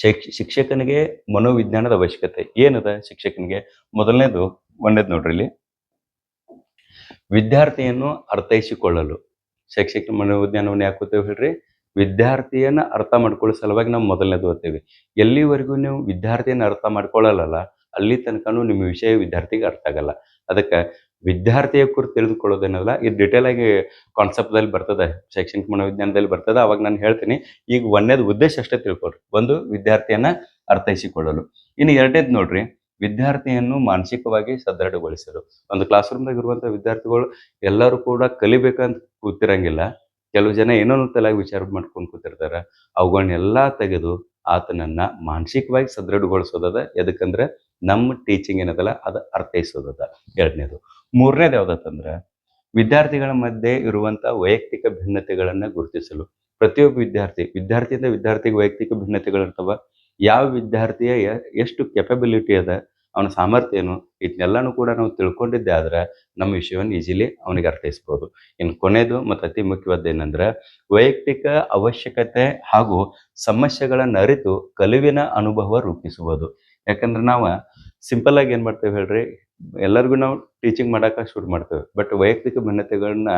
ಶೈಕ್ಷ ಶಿಕ್ಷಕನಿಗೆ ಮನೋವಿಜ್ಞಾನದ ಅವಶ್ಯಕತೆ ಏನದ ಶಿಕ್ಷಕನಿಗೆ? ಮೊದಲನೇದು, ಒಂದೇದು ನೋಡ್ರಿ ಇಲ್ಲಿ. ವಿದ್ಯಾರ್ಥಿಯನ್ನು ಅರ್ಥೈಸಿಕೊಳ್ಳಲು. ಶೈಕ್ಷಣಿಕ ಮನೋವಿಜ್ಞಾನವನ್ನು ಯಾಕೆ ಓದ್ತೇವೆ ಹೇಳ್ರಿ? ವಿದ್ಯಾರ್ಥಿಯನ್ನ ಅರ್ಥ ಮಾಡ್ಕೊಳ್ಳೋ ಸಲುವಾಗಿ ನಾವು ಮೊದಲನೇದು ಓದ್ತೇವೆ. ಎಲ್ಲಿವರೆಗೂ ನೀವು ವಿದ್ಯಾರ್ಥಿಯನ್ನ ಅರ್ಥ ಮಾಡ್ಕೊಳ್ಳಲ್ಲ ಅಲ್ಲಿ ತನಕನೂ ನಿಮ್ಮ ವಿಷಯ ವಿದ್ಯಾರ್ಥಿಗೆ ಅರ್ಥ ಆಗಲ್ಲ. ಅದಕ್ಕೆ ವಿದ್ಯಾರ್ಥಿಯ ಕುರಿತು ತಿಳಿದುಕೊಳ್ಳೋದೇನಲ್ಲ ಇದು ಡಿಟೇಲ್ ಆಗಿ ಕಾನ್ಸೆಪ್ಟ್ದಲ್ಲಿ ಬರ್ತದೆ, ಶೈಕ್ಷಣಿಕ ಮನೋವಿಜ್ಞಾನದಲ್ಲಿ ಬರ್ತದೆ, ಅವಾಗ ನಾನು ಹೇಳ್ತೀನಿ. ಈಗ ಒಂದೇದು ಉದ್ದೇಶ ಅಷ್ಟೇ ತಿಳ್ಕೊಳ್ರಿ. ಒಂದು, ವಿದ್ಯಾರ್ಥಿಯನ್ನ ಅರ್ಥೈಸಿಕೊಳ್ಳಲು. ಇನ್ನು ಎರಡನೇದು ನೋಡ್ರಿ, ವಿದ್ಯಾರ್ಥಿಯನ್ನು ಮಾನಸಿಕವಾಗಿ ಸದೃಢಗೊಳಿಸಲು. ಒಂದು ಕ್ಲಾಸ್ ರೂಮ್ದಾಗ ಇರುವಂಥ ವಿದ್ಯಾರ್ಥಿಗಳು ಎಲ್ಲರೂ ಕೂಡ ಕಲಿಬೇಕಂತ ಕೂತಿರಂಗಿಲ್ಲ. ಕೆಲವು ಜನ ಏನೋ ತಲೆಯಾಗಿ ವಿಚಾರ ಮಾಡ್ಕೊಂಡು ಕೂತಿರ್ತಾರೆ. ಅವುಗಳನ್ನೆಲ್ಲ ತೆಗೆದು ಆತನನ್ನ ಮಾನಸಿಕವಾಗಿ ಸದೃಢಗೊಳಿಸೋದದ ಎದಕ್ಕಂದ್ರೆ ನಮ್ಮ ಟೀಚಿಂಗ್ ಏನದಲ್ಲ, ಅದು ಅರ್ಥೈಸೋದದ ಎರಡನೇದು. ಮೂರನೇದು ಯಾವ್ದತ್ತಂದ್ರೆ, ವಿದ್ಯಾರ್ಥಿಗಳ ಮಧ್ಯೆ ಇರುವಂತ ವೈಯಕ್ತಿಕ ಭಿನ್ನತೆಗಳನ್ನ ಗುರುತಿಸಲು. ಪ್ರತಿಯೊಬ್ಬ ವಿದ್ಯಾರ್ಥಿ, ವಿದ್ಯಾರ್ಥಿಯಿಂದ ವಿದ್ಯಾರ್ಥಿಗೆ ವೈಯಕ್ತಿಕ ಭಿನ್ನತೆಗಳಿರ್ತಾವ ಯಾವ ವಿದ್ಯಾರ್ಥಿಯ ಎಷ್ಟು ಕೆಪಬಿಲಿಟಿ ಅದ ಅವನ ಸಾಮರ್ಥ್ಯ ಏನು ಇದನ್ನೆಲ್ಲನೂ ಕೂಡ ನಾವು ತಿಳ್ಕೊಂಡಿದ್ದೆ ಆದ್ರೆ ನಮ್ಮ ವಿಷಯವನ್ನು ಈಸಿಲಿ ಅವನಿಗೆ ಅರ್ಥೈಸ್ಬೋದು. ಇನ್ನು ಕೊನೆಯದು ಮತ್ತು ಅತಿ ಮುಖ್ಯವಾದ ಏನಂದ್ರೆ, ವೈಯಕ್ತಿಕ ಅವಶ್ಯಕತೆ ಹಾಗೂ ಸಮಸ್ಯೆಗಳನ್ನು ಅರಿತು ಕಲುವಿನ ಅನುಭವ ರೂಪಿಸುವುದು. ಯಾಕಂದ್ರೆ ನಾವು ಸಿಂಪಲ್ ಆಗಿ ಏನ್ ಮಾಡ್ತೇವೆ ಹೇಳ್ರಿ, ಎಲ್ಲರಿಗೂ ನಾವು ಟೀಚಿಂಗ್ ಮಾಡೋಕೆ ಶುರು ಮಾಡ್ತೇವೆ. ಬಟ್ ವೈಯಕ್ತಿಕ ಭಿನ್ನತೆಗಳನ್ನ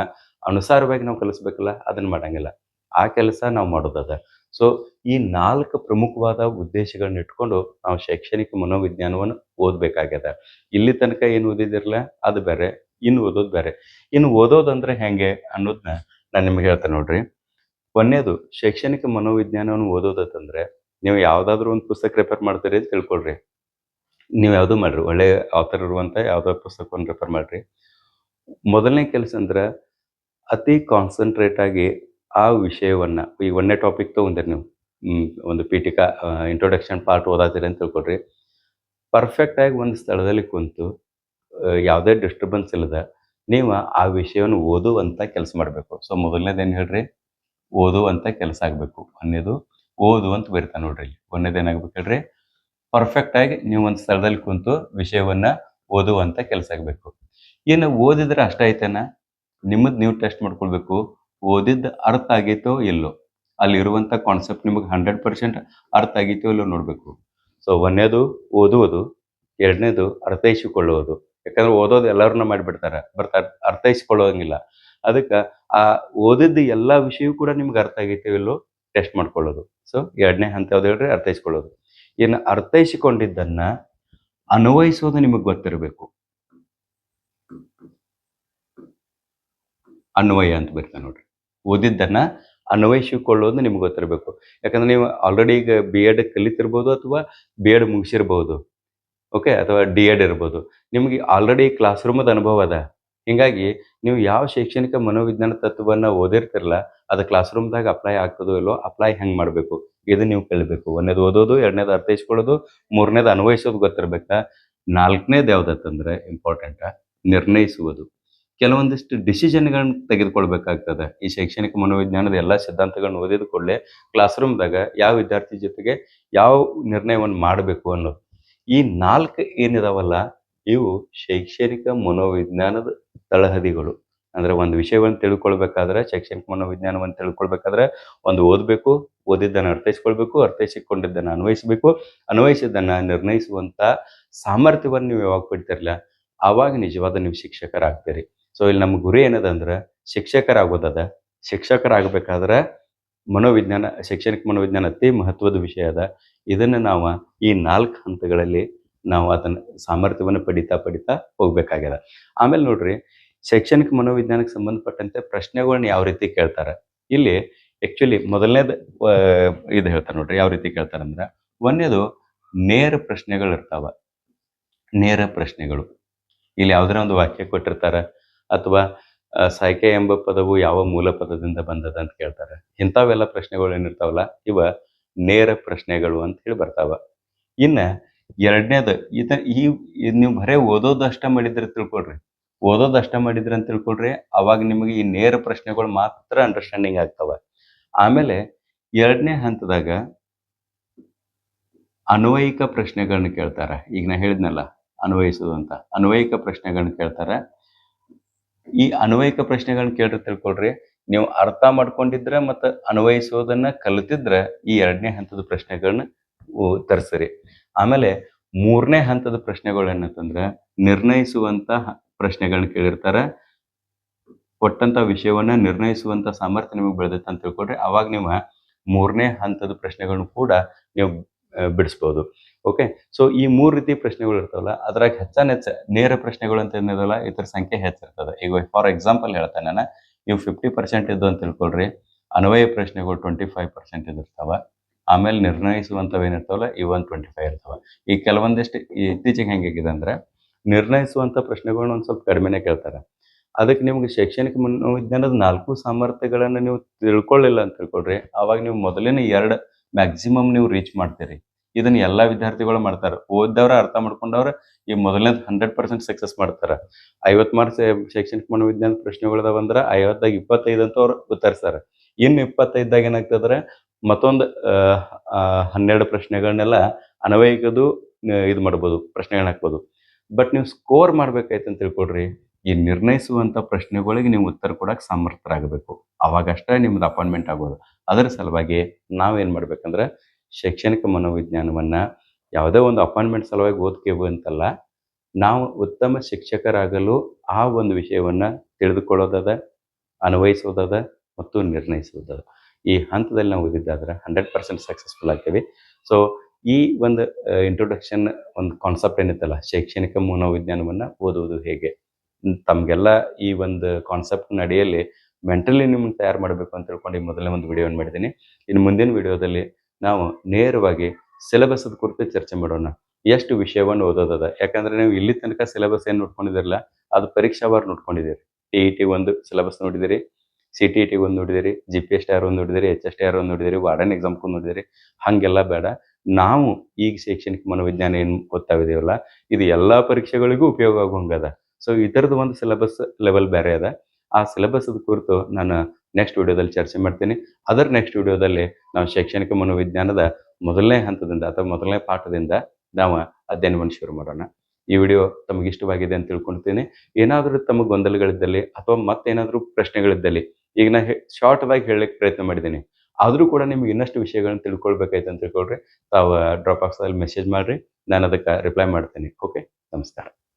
ಅನುಸಾರವಾಗಿ ನಾವು ಕಲಿಸ್ಬೇಕಲ್ಲ, ಅದನ್ನ ಮಾಡಂಗಿಲ್ಲ. ಆ ಕೆಲಸ ನಾವು ಮಾಡೋದದ. ಸೊ ಈ ನಾಲ್ಕು ಪ್ರಮುಖವಾದ ಉದ್ದೇಶಗಳನ್ನ ಇಟ್ಕೊಂಡು ನಾವು ಶೈಕ್ಷಣಿಕ ಮನೋವಿಜ್ಞಾನವನ್ನು ಓದಬೇಕಾಗ್ಯದ. ಇಲ್ಲಿ ತನಕ ಏನು ಓದಿದಿರಲ್ಲ? ಅದು ಬೇರೆ. ಇನ್ನು ಓದೋದು ಬೇರೆ. ಇನ್ನು ಓದೋದಂದ್ರೆ ಹೆಂಗೆ ಅನ್ನೋದನ್ನ ನಾನು ನಿಮ್ಗೆ ಹೇಳ್ತೇನೆ ನೋಡ್ರಿ. ಒಂದೇದು ಶೈಕ್ಷಣಿಕ ಮನೋವಿಜ್ಞಾನವನ್ನು ಓದೋದಂದ್ರೆ ನೀವು ಯಾವ್ದಾದ್ರು ಒಂದು ಪುಸ್ತಕ ರೆಫರ್ ಮಾಡ್ತೀರಿ ಅಂತ ತಿಳ್ಕೊಳ್ರಿ. ನೀವು ಯಾವುದು ಮಾಡ್ರಿ. ಒಳ್ಳೆ ಆಥರ್ ಇರುವಂತ ಯಾವ್ದಾದ್ರು ಪುಸ್ತಕವನ್ನು ರೆಫರ್ ಮಾಡ್ರಿ. ಮೊದಲನೇ ಕೆಲಸ ಅಂದ್ರೆ ಅತಿ ಕಾನ್ಸಂಟ್ರೇಟ್ ಆಗಿ ಆ ವಿಷಯವನ್ನ, ಈ ಒಂದೇ ಟಾಪಿಕ್ ತೊಗೊಂಡಿರಿ ನೀವು ಒಂದು ಪೀಠಿಕಾ ಇಂಟ್ರೊಡಕ್ಷನ್ ಪಾರ್ಟ್ ಓದಾತೀರಿ ಅಂತ ತಿಳ್ಕೊಡ್ರಿ ಪರ್ಫೆಕ್ಟ್ ಆಗಿ ಒಂದು ಸ್ಥಳದಲ್ಲಿ ಕುಂತು ಯಾವುದೇ ಡಿಸ್ಟರ್ಬೆನ್ಸ್ ಇಲ್ಲದ, ನೀವು ಆ ವಿಷಯವನ್ನು ಓದುವಂತ ಕೆಲಸ ಮಾಡಬೇಕು. ಸೊ ಮೊದಲನೇದು ಏನು ಹೇಳ್ರಿ? ಓದುವಂತ ಕೆಲಸ ಆಗಬೇಕು. ಒಂದೇದು, ಓದು ಅಂತ ಬರಿತಾ ನೋಡ್ರಿ ಇಲ್ಲಿ. ಒಂದೇದು ಏನಾಗ್ಬೇಕು ಹೇಳ್ರಿ? ಪರ್ಫೆಕ್ಟ್ ಆಗಿ ನೀವು ಒಂದು ಸ್ಥಳದಲ್ಲಿ ಕುಂತು ವಿಷಯವನ್ನ ಓದುವಂತ ಕೆಲಸ ಆಗಬೇಕು. ಇನ್ನು ಓದಿದ್ರೆ ಅಷ್ಟ ಐತೆನಾ ನಿಮ್ಮದು ನೀವು ಟೆಸ್ಟ್ ಮಾಡ್ಕೊಳ್ಬೇಕು. ಓದಿದ್ದು ಅರ್ಥ ಆಗೈತೋ ಇಲ್ಲೋ? ಅಲ್ಲಿ ಇರುವಂತ ಕಾನ್ಸೆಪ್ಟ್ ನಿಮಗೆ ಹಂಡ್ರೆಡ್ ಪರ್ಸೆಂಟ್ ಅರ್ಥ ಆಗೈತೋ ಇಲ್ಲೋ ನೋಡ್ಬೇಕು. ಸೊ ಒಂದೇದು ಓದುವುದು, ಎರಡನೇದು ಅರ್ಥೈಸಿಕೊಳ್ಳುವುದು. ಯಾಕಂದ್ರೆ ಓದೋದು ಎಲ್ಲರನ್ನ ಮಾಡಿಬಿಡ್ತಾರೆ. ಬರ್ತ ಅರ್ಥೈಸಿಕೊಳ್ಳೋಂಗಿಲ್ಲ. ಅದಕ್ಕೆ ಆ ಓದಿದ್ದ ಎಲ್ಲಾ ವಿಷಯವೂ ಕೂಡ ನಿಮ್ಗೆ ಅರ್ಥ ಆಗೈತೋ ಇಲ್ಲೋ ಟೆಸ್ಟ್ ಮಾಡ್ಕೊಳ್ಳೋದು. ಸೊ ಎರಡನೇ ಹಂತ ಯಾವ್ದು ಹೇಳ್ರಿ? ಅರ್ಥೈಸ್ಕೊಳ್ಳೋದು. ಇನ್ನು ಅರ್ಥೈಸಿಕೊಂಡಿದ್ದನ್ನ ಅನ್ವಯಿಸೋದು ನಿಮಗೆ ಗೊತ್ತಿರಬೇಕು. ಅನ್ವಯ ಅಂತ ಬರ್ತಾನೆ ನೋಡ್ರಿ. ಓದಿದ್ದನ್ನ ಅನ್ವಯಿಸಿಕೊಳ್ಳೋದು ನಿಮ್ಗೆ ಗೊತ್ತಿರಬೇಕು. ಯಾಕಂದ್ರೆ ನೀವು ಆಲ್ರೆಡಿ ಈಗ ಬಿ ಎಡ್ ಕಲಿತಿರ್ಬೋದು ಅಥವಾ ಬಿ ಎಡ್ ಮುಗಿಸಿರ್ಬೋದು. ಓಕೆ ಅಥವಾ ಡಿ ಎಡ್ ಇರ್ಬೋದು. ನಿಮಗೆ ಆಲ್ರೆಡಿ ಕ್ಲಾಸ್ ರೂಮದ ಅನುಭವ ಅದ. ಹಿಂಗಾಗಿ ನೀವು ಯಾವ ಶೈಕ್ಷಣಿಕ ಮನೋವಿಜ್ಞಾನ ತತ್ವವನ್ನ ಓದಿರ್ತಿರಲ್ಲ ಅದು ಕ್ಲಾಸ್ ರೂಮ್ದಾಗ ಅಪ್ಲೈ ಆಗ್ತದೋ ಇಲ್ಲೋ ಅಪ್ಲೈ ಹೆಂಗ್ ಮಾಡಬೇಕು? ಇದು ನೀವು ಕಲಿಬೇಕು ಒಂದೇದು ಓದೋದು, ಎರಡನೇದು ಅರ್ಥೈಸ್ಕೊಳ್ಳೋದು, ಮೂರನೇದು ಅನ್ವಯಿಸೋದು ಗೊತ್ತಿರ್ಬೇಕಾ? ನಾಲ್ಕನೇದು ಯಾವ್ದತ್ತಂದ್ರೆ ಇಂಪಾರ್ಟೆಂಟ್ ನಿರ್ಣಯಿಸುವುದು. ಕೆಲವೊಂದಿಷ್ಟು ಡಿಸಿಷನ್ಗಳನ್ನ ತೆಗೆದುಕೊಳ್ಬೇಕಾಗ್ತದೆ. ಈ ಶೈಕ್ಷಣಿಕ ಮನೋವಿಜ್ಞಾನದ ಎಲ್ಲ ಸಿದ್ಧಾಂತಗಳನ್ನ ಓದಿದ ಕೂಡಲೇ ಕ್ಲಾಸ್ ರೂಮ್ದಾಗ ಯಾವ ವಿದ್ಯಾರ್ಥಿ ಜೊತೆಗೆ ಯಾವ ನಿರ್ಣಯವನ್ನು ಮಾಡಬೇಕು ಅನ್ನೋದು. ಈ ನಾಲ್ಕು ಏನಿದಾವಲ್ಲ, ಇವು ಶೈಕ್ಷಣಿಕ ಮನೋವಿಜ್ಞಾನದ ತಳಹದಿಗಳು. ಅಂದ್ರೆ ಒಂದು ವಿಷಯವನ್ನು ತಿಳ್ಕೊಳ್ಬೇಕಾದ್ರೆ, ಶೈಕ್ಷಣಿಕ ಮನೋವಿಜ್ಞಾನವನ್ನು ತಿಳ್ಕೊಳ್ಬೇಕಾದ್ರೆ ಒಂದು ಓದಬೇಕು, ಓದಿದ್ದನ್ನು ಅರ್ಥೈಸ್ಕೊಳ್ಬೇಕು, ಅರ್ಥೈಸಿಕೊಂಡಿದ್ದನ್ನು ಅನ್ವಯಿಸಬೇಕು. ಅನ್ವಯಿಸಿದ್ದನ್ನು ನಿರ್ಣಯಿಸುವಂತ ಸಾಮರ್ಥ್ಯವನ್ನು ನೀವು ಯಾವಾಗ ಪಡ್ತಿರಲಿಲ್ಲ ಆವಾಗ ನಿಜವಾದ ನೀವು ಶಿಕ್ಷಕರಾಗ್ತೀರಿ. ಸೊ ಇಲ್ಲಿ ನಮ್ಮ ಗುರಿ ಏನದಂದ್ರೆ ಶಿಕ್ಷಕರಾಗೋದದ. ಶಿಕ್ಷಕರಾಗಬೇಕಾದ್ರೆ ಮನೋವಿಜ್ಞಾನ, ಶೈಕ್ಷಣಿಕ ಮನೋವಿಜ್ಞಾನ ಅತಿ ಮಹತ್ವದ ವಿಷಯ ಅದ. ಇದನ್ನು ನಾವು ಈ ನಾಲ್ಕು ಹಂತಗಳಲ್ಲಿ ನಾವು ಅದನ್ನ ಸಾಮರ್ಥ್ಯವನ್ನು ಪಡಿತಾ ಪಡಿತಾ ಹೋಗ್ಬೇಕಾಗ್ಯದ. ಆಮೇಲೆ ನೋಡ್ರಿ, ಶೈಕ್ಷಣಿಕ ಮನೋವಿಜ್ಞಾನಕ್ಕೆ ಸಂಬಂಧಪಟ್ಟಂತೆ ಪ್ರಶ್ನೆಗಳನ್ನ ಯಾವ ರೀತಿ ಕೇಳ್ತಾರೆ? ಇಲ್ಲಿ ಆಕ್ಚುಲಿ ಮೊದಲನೇದು ಇದು ಹೇಳ್ತಾರೆ ನೋಡ್ರಿ, ಯಾವ ರೀತಿ ಕೇಳ್ತಾರೆ ಅಂದ್ರೆ ಒಂದೇದು ನೇರ ಪ್ರಶ್ನೆಗಳು ಇರ್ತಾವ ನೇರ ಪ್ರಶ್ನೆಗಳು. ಇಲ್ಲಿ ಯಾವ್ದಾರ ಒಂದು ವಾಕ್ಯ ಕೊಟ್ಟಿರ್ತಾರ? ಅಥವಾ ಸೈಕೆ ಸಾಯ್ಕೆ ಎಂಬ ಪದವು ಯಾವ ಮೂಲ ಪದದಿಂದ ಬಂದದ ಅಂತ ಕೇಳ್ತಾರೆ. ಇಂಥವೆಲ್ಲ ಪ್ರಶ್ನೆಗಳು ಏನಿರ್ತಾವಲ್ಲ, ಇವ ನೇರ ಪ್ರಶ್ನೆಗಳು ಅಂತ ಹೇಳಿ ಬರ್ತಾವ. ಇನ್ನ ಎರಡನೇದು, ಇದ, ಈ ನೀವು ಬರೇ ಓದೋದಷ್ಟ ಮಾಡಿದ್ರೆ ತಿಳ್ಕೊಳ್ರಿ. ಓದೋದಷ್ಟ ಮಾಡಿದ್ರೆ ಅಂತ ತಿಳ್ಕೊಳ್ರಿ, ಅವಾಗ ನಿಮಗೆ ಈ ನೇರ ಪ್ರಶ್ನೆಗಳು ಮಾತ್ರ ಅಂಡರ್ಸ್ಟ್ಯಾಂಡಿಂಗ್ ಆಗ್ತಾವ. ಆಮೇಲೆ ಎರಡನೇ ಹಂತದಾಗ ಅನ್ವಯಿಕ ಪ್ರಶ್ನೆಗಳನ್ನ ಕೇಳ್ತಾರ. ಈಗ ನಾ ಹೇಳಿದ್ನಲ್ಲ, ಅನ್ವಯಿಸೋದು ಅಂತ. ಅನ್ವಯಿಕ ಪ್ರಶ್ನೆಗಳನ್ನ ಕೇಳ್ತಾರ. ಈ ಅನ್ವಯಿಕ ಪ್ರಶ್ನೆಗಳನ್ನ ಕೇಳ್ರಿ ತಿಳ್ಕೊಳ್ರಿ. ನೀವು ಅರ್ಥ ಮಾಡ್ಕೊಂಡಿದ್ರೆ ಮತ್ತ ಅನ್ವಯಿಸೋದನ್ನ ಕಲಿತಿದ್ರೆ ಈ ಎರಡನೇ ಹಂತದ ಪ್ರಶ್ನೆಗಳನ್ನ ತರಿಸ್ರಿ. ಆಮೇಲೆ ಮೂರನೇ ಹಂತದ ಪ್ರಶ್ನೆಗಳು ಏನಂತಂದ್ರೆ, ನಿರ್ಣಯಿಸುವಂತ ಪ್ರಶ್ನೆಗಳನ್ನ ಕೇಳಿರ್ತಾರ. ಕೊಟ್ಟಂತ ವಿಷಯವನ್ನ ನಿರ್ಣಯಿಸುವಂತ ಸಾಮರ್ಥ್ಯ ನಿಮಗೆ ಬೆಳೆದೈತೆ ಅಂತ ತಿಳ್ಕೊಳ್ರಿ. ಅವಾಗ ನೀವು ಮೂರನೇ ಹಂತದ ಪ್ರಶ್ನೆಗಳನ್ನು ಕೂಡ ನೀವು ಬಿಡಿಸ್ಬೋದು. ಓಕೆ ಸೊ ಈ ಮೂರು ರೀತಿ ಪ್ರಶ್ನೆಗಳು ಇರ್ತಾವಲ್ಲ, ಅದ್ರಾಗ ಹೆಚ್ಚಾನ ಹೆಚ್ಚ ನೇರ ಪ್ರಶ್ನೆಗಳು ಅಂತ ಏನಿರಲ್ಲ ಇದ್ರ ಸಂಖ್ಯೆ ಹೆಚ್ಚಿರ್ತದೆ ಈಗ ಫಾರ್ ಎಕ್ಸಾಂಪಲ್ ಹೇಳ್ತೇನೆ ನಾನು, ನೀವು ಫಿಫ್ಟಿ ಪರ್ಸೆಂಟ್ ಇದ್ದು ಅಂತ ತಿಳ್ಕೊಳ್ರಿ, ಅನ್ವಯ ಪ್ರಶ್ನೆಗಳು ಟ್ವೆಂಟಿ ಫೈವ್ ಪರ್ಸೆಂಟ್ ಇದಿರ್ತಾವ, ಆಮೇಲೆ ನಿರ್ಣಯಿಸುವಂಥವು ಏನಿರ್ತಾವಲ್ಲ ಇವು ಒಂದು ಟ್ವೆಂಟಿ ಫೈವ್ ಇರ್ತಾವ. ಈ ಕೆಲವೊಂದಿಷ್ಟು ಈ ಇತ್ತೀಚೆಗೆ ಹೆಂಗಾಗಿದೆ ಅಂದ್ರೆ ನಿರ್ಣಯಿಸುವಂಥ ಪ್ರಶ್ನೆಗಳನ್ನ ಒಂದು ಸ್ವಲ್ಪ ಕಡಿಮೆನೇ ಕೇಳ್ತಾರೆ. ಅದಕ್ಕೆ ನಿಮ್ಗೆ ಶೈಕ್ಷಣಿಕ ಮನೋವಿಜ್ಞಾನದ ನಾಲ್ಕು ಸಾಮರ್ಥ್ಯಗಳನ್ನು ನೀವು ತಿಳ್ಕೊಳ್ಳಿಲ್ಲ ಅಂತ ತಿಳ್ಕೊಳ್ರಿ, ಅವಾಗ ನೀವು ಮೊದಲಿನ ಎರಡು ಮ್ಯಾಕ್ಸಿಮಮ್ ನೀವು ರೀಚ್ ಮಾಡ್ತೀರಿ. ಇದನ್ನ ಎಲ್ಲಾ ವಿದ್ಯಾರ್ಥಿಗಳು ಮಾಡ್ತಾರೆ. ಓದ್ದವ್ರ ಅರ್ಥ ಮಾಡ್ಕೊಂಡವ್ರ ಈ ಮೊದಲನೇ ಹಂಡ್ರೆಡ್ ಪರ್ಸೆಂಟ್ ಸಕ್ಸಸ್ ಮಾಡ್ತಾರೆ. ಐವತ್ ಮಾರ್ಕ್ಸ್ ಶೈಕ್ಷಣಿಕ ಮನೋವಿಜ್ಞಾನ ಪ್ರಶ್ನೆಗಳದಾವ ಬಂದ್ರ ಐವತ್ತಾಗ ಇಪ್ಪತ್ತೈದು ಅಂತ ಅವ್ರು ಉತ್ತರಿಸ್ತಾರೆ. ಇನ್ನು ಇಪ್ಪತ್ತೈದಾಗ ಏನಾಗ್ತದ್ರೆ ಮತ್ತೊಂದು ಹನ್ನೆರಡು ಪ್ರಶ್ನೆಗಳನ್ನೆಲ್ಲ ಅನ್ವಯಿಕದು ಇದು ಮಾಡ್ಬೋದು ಪ್ರಶ್ನೆಗಳನ್ನ ಹಾಕ್ಬೋದು. ಬಟ್ ನೀವು ಸ್ಕೋರ್ ಮಾಡ್ಬೇಕಾಯ್ತು ಅಂತ ತಿಳ್ಕೊಡ್ರಿ ಈ ನಿರ್ಣಯಿಸುವಂತ ಪ್ರಶ್ನೆಗಳಿಗೆ ನೀವು ಉತ್ತರ ಕೊಡಕ್ಕೆ ಸಮರ್ಥರಾಗಬೇಕು. ಅವಾಗಷ್ಟೇ ನಿಮ್ದು ಅಪಾಯಿಂಟ್ಮೆಂಟ್ ಆಗೋದು ಅದರ ಸಲುವಾಗಿ ನಾವೇನು ಮಾಡ್ಬೇಕಂದ್ರೆ ಶೈಕ್ಷಣಿಕ ಮನೋವಿಜ್ಞಾನವನ್ನ ಯಾವುದೇ ಒಂದು ಅಪಾಯಿಂಟ್ಮೆಂಟ್ ಸಲುವಾಗಿ ಓದ್ಕೇವು ಅಂತಲ್ಲ, ನಾವು ಉತ್ತಮ ಶಿಕ್ಷಕರಾಗಲು ಆ ಒಂದು ವಿಷಯವನ್ನ ತಿಳಿದುಕೊಳ್ಳೋದದ, ಅನ್ವಯಿಸೋದದ ಮತ್ತು ನಿರ್ಣಯಿಸೋದದ. ಈ ಹಂತದಲ್ಲಿ ನಾವು ಓದಿದ್ದಾದ್ರೆ ಹಂಡ್ರೆಡ್ ಪರ್ಸೆಂಟ್ ಸಕ್ಸಸ್ಫುಲ್ ಆಗ್ತೀವಿ. ಸೊ ಈ ಒಂದು ಇಂಟ್ರೊಡಕ್ಷನ್ ಒಂದು ಕಾನ್ಸೆಪ್ಟ್ ಏನಿತ್ತಲ್ಲ, ಶೈಕ್ಷಣಿಕ ಮನೋವಿಜ್ಞಾನವನ್ನ ಓದುವುದು ಹೇಗೆ? ತಮಗೆಲ್ಲ ಈ ಒಂದು ಕಾನ್ಸೆಪ್ಟ್ ನಡೆಯಲ್ಲಿ ಮೆಂಟಲಿ ನಿಮ್ಮನ್ನು ತಯಾರು ಮಾಡಬೇಕು ಅಂತ ತಿಳ್ಕೊಂಡು ಈ ಮೊದಲನೇ ಒಂದು ವಿಡಿಯೋ ಮಾಡಿದ್ದೀನಿ. ಇನ್ನು ಮುಂದಿನ ವಿಡಿಯೋದಲ್ಲಿ ನಾವು ನೇರವಾಗಿ ಸಿಲೆಬಸ್ದ ಕುರಿತು ಚರ್ಚೆ ಮಾಡೋಣ. ಎಷ್ಟು ವಿಷಯವನ್ನು ಓದೋದದ? ಯಾಕಂದ್ರೆ ನೀವು ಇಲ್ಲಿ ತನಕ ಸಿಲೆಬಸ್ ಏನು ನೋಡ್ಕೊಂಡಿದಿರಲ್ಲ, ಅದು ಪರೀಕ್ಷಾವಾರು ನೋಡ್ಕೊಂಡಿದ್ದೀರಿ. ಟಿ ಇ ಟಿ ಒಂದು ಸಿಲೆಬಸ್ ನೋಡಿದಿರಿ ಸಿ ಟಿ ಟಿ ಒಂದು ನೋಡಿದಿರಿ G P S T R ಒಂದು ನೋಡಿದಿರಿ ಎಚ್ ಎಸ್ ಟಿ ಆರ್ ಒಂದು ನೋಡಿದಿರಿ ವಾರ್ಡನ್ ಎಕ್ಸಾಮ್ಗೂ ನೋಡಿದಿರಿ ಹಾಗೆಲ್ಲ ಬೇಡ. ನಾವು ಈಗ ಶೈಕ್ಷಣಿಕ ಮನೋವಿಜ್ಞಾನ ಏನು ಗೊತ್ತಾಗಿದೆಯಲ್ಲ ಇದು ಎಲ್ಲಾ ಪರೀಕ್ಷೆಗಳಿಗೂ ಉಪಯೋಗ ಆಗುವಂಗದ. ಸೊ ಇದರದ್ದು ಒಂದು ಸಿಲೆಬಸ್ ಲೆವೆಲ್ ಬೇರೆ ಅದ. ಆ ಸಿಲೆಬಸ್ ಕುರಿತು ನಾನು ನೆಕ್ಸ್ಟ್ ವಿಡಿಯೋದಲ್ಲಿ ಚರ್ಚೆ ಮಾಡ್ತೀನಿ. ಅದರ ನೆಕ್ಸ್ಟ್ ವಿಡಿಯೋದಲ್ಲಿ ನಾವು ಶೈಕ್ಷಣಿಕ ಮನೋವಿಜ್ಞಾನದ ಮೊದಲನೇ ಹಂತದಿಂದ ಅಥವಾ ಮೊದಲನೇ ಪಾಠದಿಂದ ನಾವು ಅಧ್ಯಯನವನ್ನು ಶುರು ಮಾಡೋಣ. ಈ ವಿಡಿಯೋ ತಮಗೆ ಇಷ್ಟವಾಗಿದೆ ಅಂತ ತಿಳ್ಕೊಳ್ತೀನಿ. ಏನಾದರೂ ತಮ್ಮ ಗೊಂದಲಗಳಿದ್ದಲ್ಲಿ ಅಥವಾ ಮತ್ತೇನಾದರೂ ಪ್ರಶ್ನೆಗಳಿದ್ದಲ್ಲಿ ಈಗ ನಾ ಶಾರ್ಟ್ ಆಗಿ ಹೇಳಲಿಕ್ಕೆ ಪ್ರಯತ್ನ ಮಾಡಿದ್ದೀನಿ. ಆದರೂ ಕೂಡ ನಿಮ್ಗೆ ಇನ್ನಷ್ಟು ವಿಷಯಗಳನ್ನ ತಿಳ್ಕೊಳ್ಬೇಕಾಯ್ತು ಅಂತ ತಿಳ್ಕೊಳ್ರಿ. ತಾವು ಡ್ರಾಪ್ ಬಾಕ್ಸಲ್ಲಿ ಮೆಸೇಜ್ ಮಾಡಿರಿ. ನಾನು ಅದಕ್ಕೆ ರಿಪ್ಲೈ ಮಾಡ್ತೀನಿ. ಓಕೆ ನಮಸ್ಕಾರ.